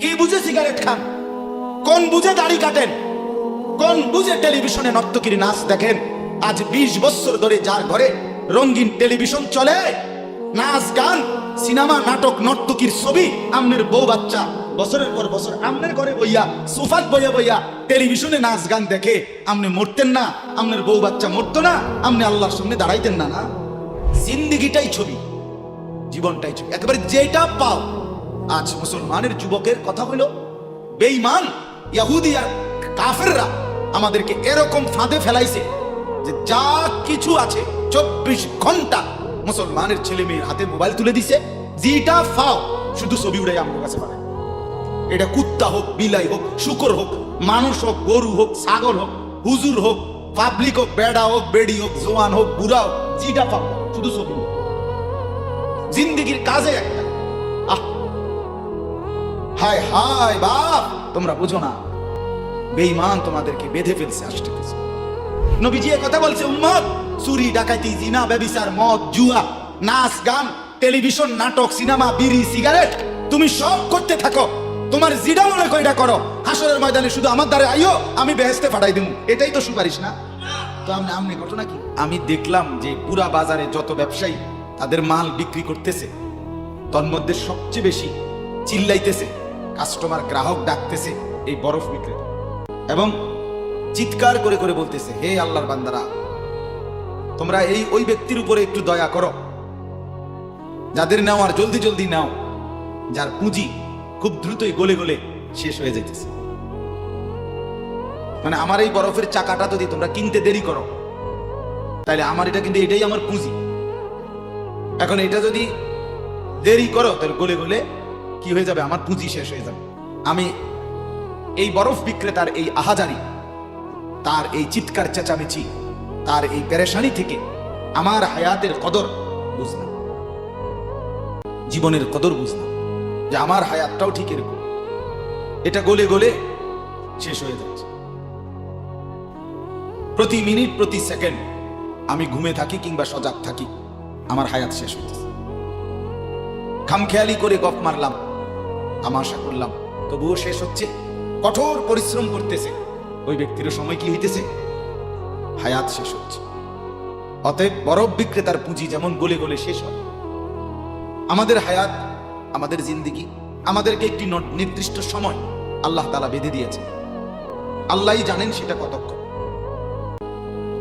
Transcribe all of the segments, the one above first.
কি বুঝে সিগারেট খান? কোন বুঝে দাড়ি কাটেন? কোন বুঝে টেলিভিশনে নর্তকীর নাচ দেখেন? আজ ২০ বছর ধরে যার ঘরে রঙিন টেলিভিশন চলে, নাচ, গান, সিনেমা, নাটক, নর্তকীর ছবি, আমনের বউ বাচ্চা, বছরের পর বছর আমনের ঘরে বইয়া, সোফাত বইয়া বইয়া টেলিভিশনে নাচ, গান দেখে আমনে মরতেন না, আমনের বউ বাচ্চা মরতো না, আমনে আল্লাহর সামনে দাঁড়াইতেন না না? জিন্দিগিটাই ছবি, জীবনটাই ছবি। একেবারে যেটা পাও আজ মুসলমানের যুবকের কথা হলো, বেঈমান, ইয়াহুদি আর কাফেররা আমাদেরকে এরকম ফাঁদে ফেলাইছে যে যা কিছু আছে চব্বিশ ঘণ্টা মুসলমানের ছেলে মেয়ের হাতে মোবাইল তুলে দিছে যেটা ফাও, শুধু ছবি উড়াই আমার কাছে পারে এটা কুত্তা হোক, বিলাই হোক, শুকর হোক, মানুষ হোক, গরু হোক, ছাগল হোক, হুজুর হোক, পাবলিক হোক, বেড়া হোক, বেড়ি হোক, জোয়ান হোক, বুড়া হোক যেটা পাও শুধু ছবি জিন্দিগির কাজে একটা। আহ হায় হায় বাপ! তোমরা বুঝো না, বেঈমান তোমাদেরকে বেঁধে ফেলছে আসতে নবীজি কথা বলছে, উম্মত, চুরি, ডাকাতি, জিনা, ব্যবিচার, মদ, জুয়া, নাচ, গান, টেলিভিশন, নাটক, সিনেমা, বিড়ি, সিগারেট, তুমি সব করতে থাকো। তোমার জিডা মনে কইরা করো। হাসরের ময়দানে শুধু আমার দ্বারে আইও, আমি বেহেস্তে পাঠাই দিমু। এটাই তো সুপারিশ না? তো আমি আমনি ঘটনা কি? আমি দেখলাম যে পুরা বাজারে যত ব্যবসায়ী, তাদের মাল বিক্রি করতেছে, তন্মধ্যে সবচেয়ে বেশি চিল্লাইতেছে। কাস্টমার গ্রাহক ডাকতেছে এই বরফ বিক্রেতা। এবং চিৎকার করে করে বলতেছে, হে আল্লাহর বান্দারা, তোমরা এই ওই ব্যক্তির উপরে একটু দয়া করো। যাদের নাও আর জলদি জলদি নাও, যার পুঁজি খুব দ্রুতই গলে গলে শেষ হয়ে যাইতেছে। মানে আমার এই বরফের চাকাটা যদি তোমরা কিনতে দেরি করো তাহলে আমার এটা কিন্তু এটাই আমার পুঁজি। এখন এটা যদি দেরি করো, তাহলে গলে গলে কি হয়ে যাবে? আমার পুঁজি শেষ হয়ে যাবে। আমি এই বরফ বিক্রেতার এই আহাজারি, তার এই চিৎকার চেঁচামেচি, তার এই পেরেশানি থেকে আমার হায়াতের কদর বুঝলাম। জীবনের কদর বুঝলাম যে আমার হায়াতটাও ঠিক এরকম। এটা গলে গলে শেষ হয়ে যাচ্ছে। প্রতি মিনিট, প্রতি সেকেন্ড আমি ঘুমে থাকি কিংবা সজাগ থাকি, আমার হায়াত শেষ হইতেছে। খামখেয়ালি করে গপ মারলাম তামাশা করলাম তবুও শেষ হচ্ছে। কঠোর পরিশ্রম করতেছে। ওই ব্যক্তির সময় কি হইতেছে? হায়াত শেষ হচ্ছে। অতএব বরফ বিক্রেতার পুঁজি যেমন গলে গলে শেষ হয়। আমাদের হায়াত, আমাদের জিন্দিগি, আমাদেরকে একটি নির্দিষ্ট সময় আল্লাহ তালা বেঁধে দিয়েছে আল্লাহই জানেন সেটা কতক্ষণ।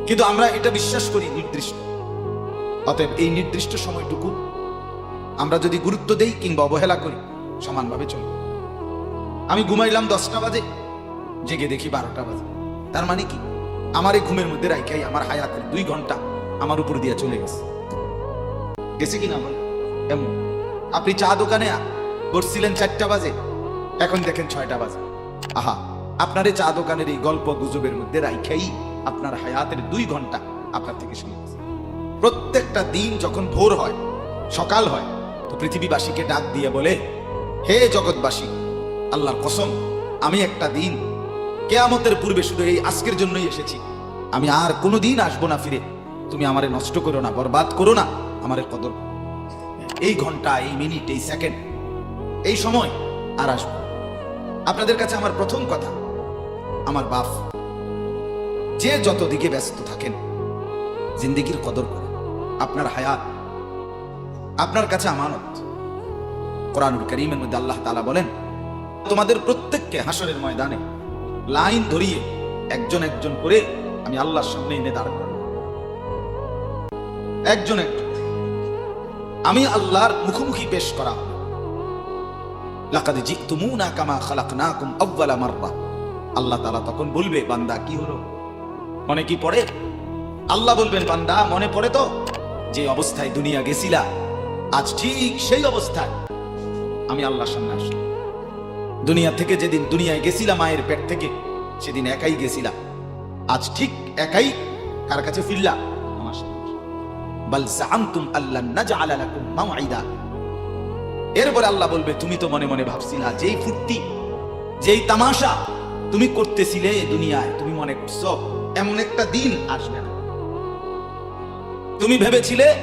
কিন্তু আমরা এটা বিশ্বাস করি নির্দিষ্ট। অতএব এই নির্দিষ্ট সময়টুকু আমরা যদি গুরুত্ব দেই কিংবা অবহেলা করি সমানভাবে চলবে। আমি ঘুমাইলাম দশটা বাজে, জেগে দেখি বারোটা বাজে। তার মানে কি? আমার এই ঘুমের মধ্যে রাইখাই আমার হায়াতের দুই ঘণ্টা আমার উপর দিয়ে চলে গেছে। গেছে কিনা বল এমন। আপনি চা দোকানে বসছিলেন চারটা বাজে, এখন দেখেন ছয়টা বাজে। আহা, আপনার এই চা দোকানের এই গল্প গুজবের মধ্যে রাইখাই আপনার হায়াতের দুই ঘণ্টা আপনার থেকে শুনে গেছে। প্রত্যেকটা দিন যখন ভোর হয়, সকাল হয়, তো পৃথিবীবাসীকে ডাক দিয়ে বলে হে জগৎবাসী, আল্লাহর কসম, আমি একটা দিন, কেয়ামতের পূর্বে শুধু এই আজকের জন্যই এসেছি। আমি আর কোনো দিন আসব না ফিরে। তুমি আমারে নষ্ট করো না, বরবাদ করো না আমারে কদর। এই ঘণ্টা, এই মিনিট, এই সেকেন্ড, এই সময় আর আসব আপনাদের কাছে আমার প্রথম কথা, আমার বাপ, যে যত দিকে ব্যস্ত থাকেন, জিন্দিগির কদর করে আপনার হায়াত, আপনার কাছে আমানত। কোরআনুল করিমের মধ্যে আল্লাহ তালা বলেন, তোমাদের প্রত্যেককে হাসরের ময়দানে লাইন ধরিয়ে একজন একজন করে আমি আল্লাহর সামনে এনে দাঁড় করাবো। একজন একজন আমি আল্লাহর মুখোমুখি পেশ করা লাকাদ জিতুমুনা কামা খালাকনাকুম আউওয়ালা মাররা। আল্লাহ তখন বলবে, বান্দা, কি হলো? মনে কি পড়ে? আল্লাহ বলবেন, বান্দা, মনে পড়ে তো? যে অবস্থায় দুনিয়া গেছিলা, আজ ঠিক সেই অবস্থায় আমি আল্লাহর সামনে আসলাম। দুনিয়া থেকে যেদিন দুনিয়ায় গেছিলাম মায়ের পেট থেকে, সেদিন একাই গেছিলাম আজ ঠিক একাই কার কাছে ফিরলা? আল্লাহ বলবে, তুমি তো মনে মনে ভাবছিলা, যেই ফুর্তি, যেই তামাশা তুমি করতেছিলে দুনিয়ায়, তুমি মনে করছ এমন একটা দিন আসবে না। তুমি ভেবেছিলে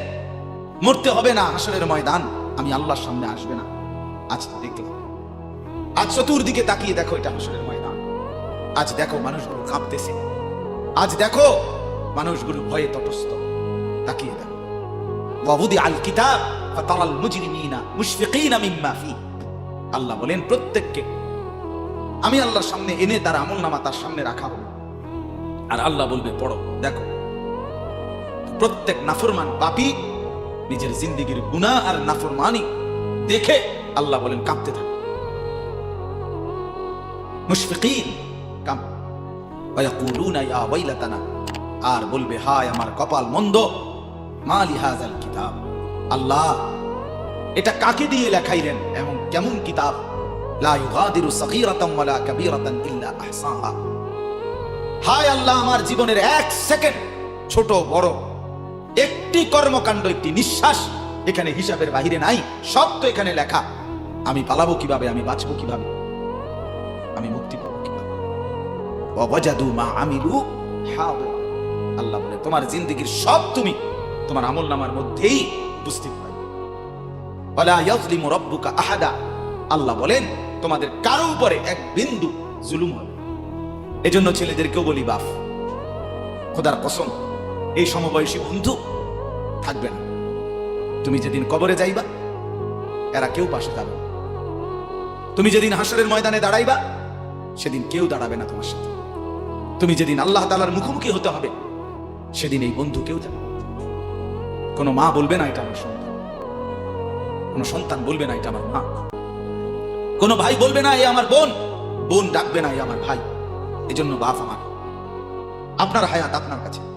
মরতে হবে না, হাসরের ময়দান, আমি আল্লাহর সামনে আসবে না। আজ দেখলাম। আজ চতুর্দিকে তাকিয়ে দেখো এটা হাসরের ময়দান। আজ দেখো মানুষগুলো কাঁপতেছে। আজ দেখো মানুষগুলো ভয়ে তটস্থ। তাকিয়ে দেখো। আল কিতাব মুজরিমিনা মুশফিকিনা মিম্মা ফি। আল্লাহ বলেন, প্রত্যেককে আমি আল্লাহর সামনে এনে তার আমল নামা তার সামনে রাখা হবে আর আল্লাহ বলবে, পড়ো, দেখো। প্রত্যেক নাফরমান পাপী, নিজের জিন্দিগির গুনাহ আর নাফরমানি দেখে আল্লাহ বলেন, কাঁপতে থাকে। মুশফিকিন কাম আর বলবে, হায় আমার কপাল মন্দ। মালি হাযাল কিতাব। আল্লাহ, এটা কাকে দিয়ে লেখাইলেন? এমন কেমন কিতাব? হায় আল্লাহ, আমার জীবনের এক সেকেন্ড, ছোট, বড়। একটি কর্মকাণ্ড, একটি নিঃশ্বাস, এখানে হিসাবের বাহিরে নাই। সব তো এখানে লেখা। আমি পালাবো কীভাবে? আমি বাঁচবো কীভাবে? আমি মুক্তি পাবো কীভাবে? ওয়াজাদু মা আমিলু। আল্লাহ বলে, তোমার জিন্দেগির সব তুমি তোমার আমল নামার মধ্যেই উপস্থিত পাবে ওয়ালা ইয়াজলিমু রাব্বুকা আহাদা। আল্লাহ বলেন, তোমাদের কারও উপরে এক বিন্দু জুলুম হবে এজন্য ছেলেদেরকেও বলি বাপ খোদার কসম, এই সমবয়সী বন্ধু থাকবে না। তুমি যেদিন কবরে যাইবা, এরা কেউ পাশে যাবে। তুমি যেদিন হাসরের ময়দানে দাঁড়াইবা, সেদিন কেউ দাঁড়াবে না তোমার সাথে। তুমি যেদিন আল্লাহ তালার মুখোমুখি হতে হবে, সেদিন এই বন্ধু কেউ যাবে কোনো মা বলবে না, এটা আমার সন্তান। কোনো সন্তান বলবে না, এটা আমার মা। কোনো ভাই বলবে না, এ আমার বোন। বোন ডাকবে না, এ আমার ভাই। এজন্য বাপ আমার, আপনার হায়াত আপনার কাছে।